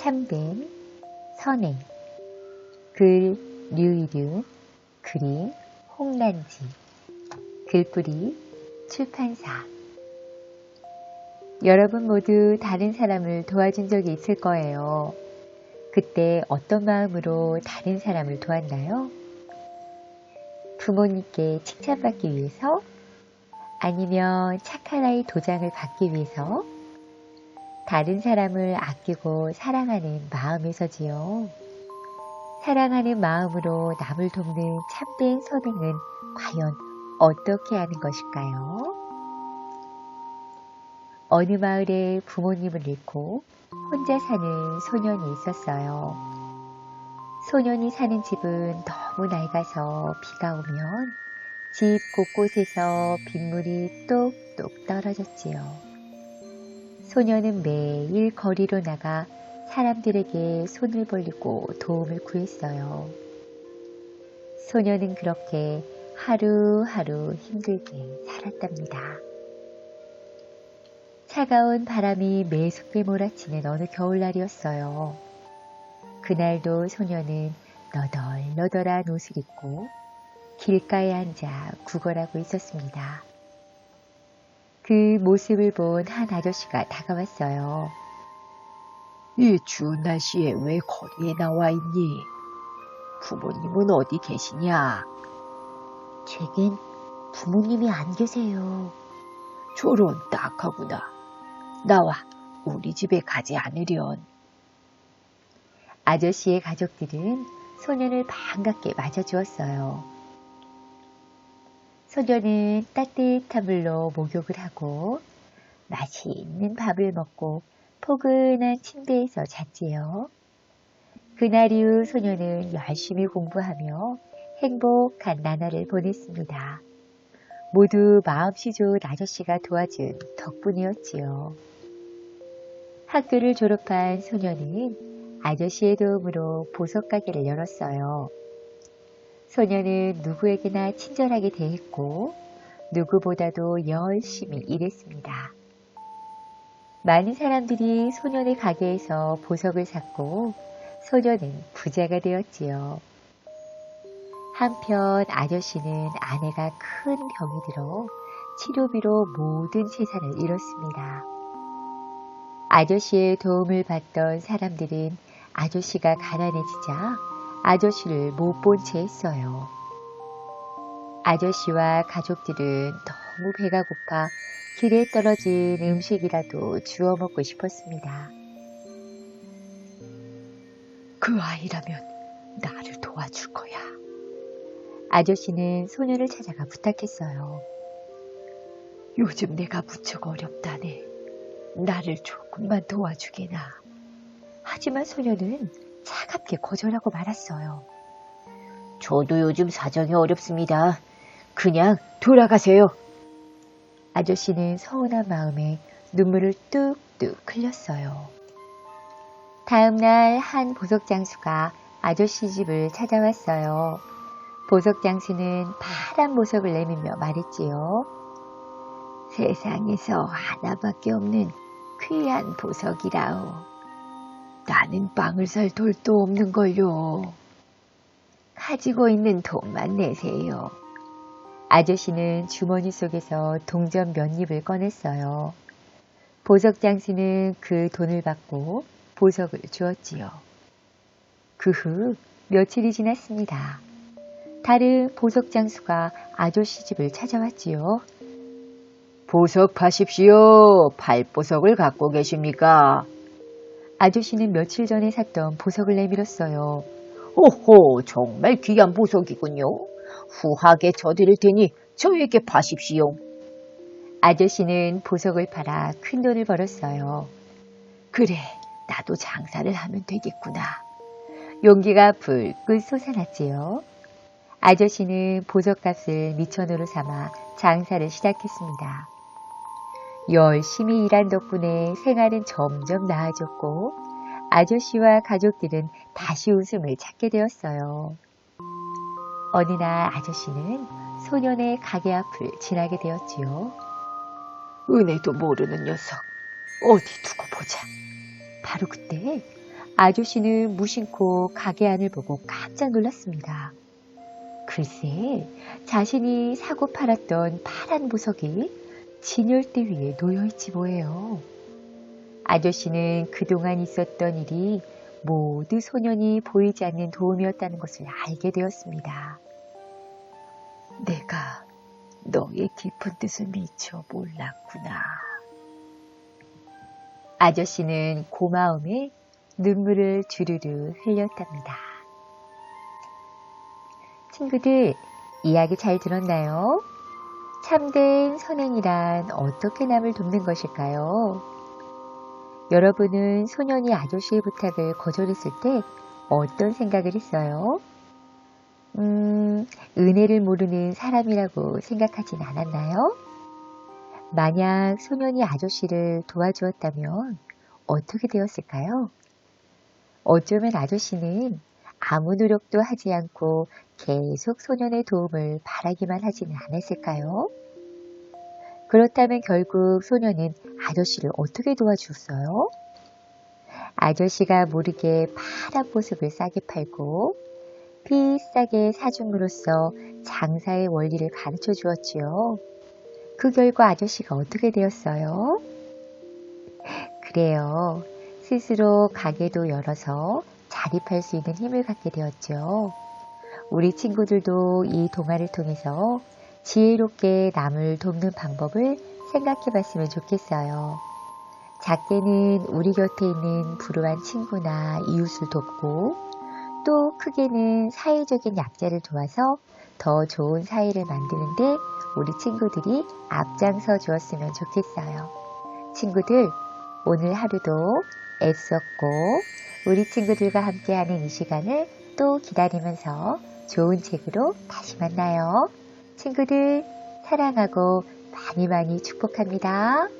참된, 선행, 글, 류이륜, 그림, 홍란지, 글뿌리, 출판사. 여러분 모두 다른 사람을 도와준 적이 있을 거예요. 그때 어떤 마음으로 다른 사람을 도왔나요? 부모님께 칭찬받기 위해서? 아니면 착한 아이 도장을 받기 위해서? 다른 사람을 아끼고 사랑하는 마음에서지요. 사랑하는 마음으로 남을 돕는 참된 선행은 과연 어떻게 하는 것일까요? 어느 마을에 부모님을 잃고 혼자 사는 소년이 있었어요. 소년이 사는 집은 너무 낡아서 비가 오면 집 곳곳에서 빗물이 똑똑 떨어졌지요. 소년은 매일 거리로 나가 사람들에게 손을 벌리고 도움을 구했어요. 소년은 그렇게 하루하루 힘들게 살았답니다. 차가운 바람이 매섭게 몰아치는 어느 겨울날이었어요. 그날도 소년은 너덜너덜한 옷을 입고 길가에 앉아 구걸하고 있었습니다. 그 모습을 본 한 아저씨가 다가왔어요. 이 추운 날씨에 왜 거리에 나와 있니? 부모님은 어디 계시냐? 제겐 부모님이 안 계세요. 저런 딱하구나. 나와 우리 집에 가지 않으련. 아저씨의 가족들은 소년을 반갑게 맞아주었어요. 소년은 따뜻한 물로 목욕을 하고 맛있는 밥을 먹고 포근한 침대에서 잤지요. 그날 이후 소년은 열심히 공부하며 행복한 나날을 보냈습니다. 모두 마음씨 좋은 아저씨가 도와준 덕분이었지요. 학교를 졸업한 소년은 아저씨의 도움으로 보석 가게를 열었어요. 소년은 누구에게나 친절하게 대했고 누구보다도 열심히 일했습니다. 많은 사람들이 소년의 가게에서 보석을 샀고 소년은 부자가 되었지요. 한편 아저씨는 아내가 큰 병이 들어 치료비로 모든 재산을 잃었습니다. 아저씨의 도움을 받던 사람들은 아저씨가 가난해지자 아저씨를 못 본 채 했어요. 아저씨와 가족들은 너무 배가 고파 길에 떨어진 음식이라도 주워 먹고 싶었습니다. 그 아이라면 나를 도와줄 거야. 아저씨는 소년을 찾아가 부탁했어요. 요즘 내가 무척 어렵다네. 나를 조금만 도와주게나. 하지만 소년은 차갑게 거절하고 말았어요. 저도 요즘 사정이 어렵습니다. 그냥 돌아가세요. 아저씨는 서운한 마음에 눈물을 뚝뚝 흘렸어요. 다음 날 한 보석 장수가 아저씨 집을 찾아왔어요. 보석 장수는 파란 보석을 내밀며 말했지요. 세상에서 하나밖에 없는 귀한 보석이라오. 나는 빵을 살 돌도 없는 걸요. 가지고 있는 돈만 내세요. 아저씨는 주머니 속에서 동전 몇 입을 꺼냈어요. 보석 장수는 그 돈을 받고 보석을 주었지요. 그 후 며칠이 지났습니다. 다른 보석 장수가 아저씨 집을 찾아왔지요. 보석 파십시오. 팔보석을 갖고 계십니까? 아저씨는 며칠 전에 샀던 보석을 내밀었어요. 오호, 정말 귀한 보석이군요. 후하게 저드릴 테니 저에게 파십시오. 아저씨는 보석을 팔아 큰 돈을 벌었어요. 그래, 나도 장사를 하면 되겠구나. 용기가 불끈 솟아났지요. 아저씨는 보석값을 미천으로 삼아 장사를 시작했습니다. 열심히 일한 덕분에 생활은 점점 나아졌고 아저씨와 가족들은 다시 웃음을 찾게 되었어요. 어느 날 아저씨는 소년의 가게 앞을 지나게 되었지요. 은혜도 모르는 녀석. 어디 두고 보자. 바로 그때 아저씨는 무심코 가게 안을 보고 깜짝 놀랐습니다. 글쎄, 자신이 사고 팔았던 파란 보석이 진열대 위에 놓여있지 뭐예요. 아저씨는 그동안 있었던 일이 모두 소년이 보이지 않는 도움이었다는 것을 알게 되었습니다. 내가 너의 깊은 뜻을 미처 몰랐구나. 아저씨는 고마움에 눈물을 주르르 흘렸답니다. 친구들, 이야기 잘 들었나요? 참된 선행이란 어떻게 남을 돕는 것일까요? 여러분은 소년이 아저씨의 부탁을 거절했을 때 어떤 생각을 했어요? 음, 은혜를 모르는 사람이라고 생각하진 않았나요? 만약 소년이 아저씨를 도와주었다면 어떻게 되었을까요? 어쩌면 아저씨는 아무 노력도 하지 않고 계속 소년의 도움을 바라기만 하지는 않았을까요? 그렇다면 결국 소년은 아저씨를 어떻게 도와주었어요? 아저씨가 모르게 파란 보석을 싸게 팔고 비싸게 사줌으로써 장사의 원리를 가르쳐 주었지요. 그 결과 아저씨가 어떻게 되었어요? 그래요. 스스로 가게도 열어서 자립할 수 있는 힘을 갖게 되었죠. 우리 친구들도 이 동화를 통해서 지혜롭게 남을 돕는 방법을 생각해 봤으면 좋겠어요. 작게는 우리 곁에 있는 불우한 친구나 이웃을 돕고 또 크게는 사회적인 약자를 도와서 더 좋은 사회를 만드는데 우리 친구들이 앞장서 주었으면 좋겠어요. 친구들, 오늘 하루도 애썼고 우리 친구들과 함께하는 이 시간을 또 기다리면서 좋은 책으로 다시 만나요. 친구들, 사랑하고 많이 많이 축복합니다.